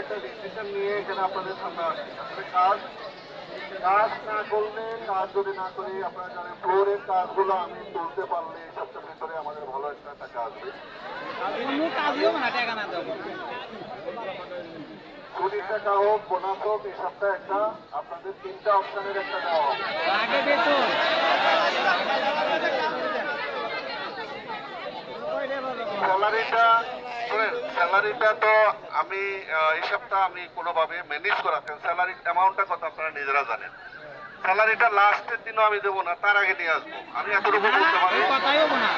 একটা ডিসিশন নিয়ে এখানে আপনাদের সামনে আসলে কাজ কাজ না করলে কাজ যদি না করি আপনারা জানেন ফ্লোরের কাজগুলো আমি তুলতে পারলে সপ্তাহের ভিতরে আমাদের ভালো একটা টাকা আসবে। কোটি টাকা হোক বোনাস হোক এই সপ্তাহে একটা আপনাদের তিনটা অপশনের একটা দেওয়া হবে। স্যালারিটা শুনেন স্যালারিটা তো আমি এই সপ্তাহ আমি কোনোভাবে ম্যানেজ করাচ্ছেন স্যালারি অ্যামাউন্টটা কত আপনারা নিজেরা জানেন। স্যালারিটা লাস্টের দিনও আমি দেবো না তার আগে নিয়ে আসব। আমি এতটুকু বলতে পারি না।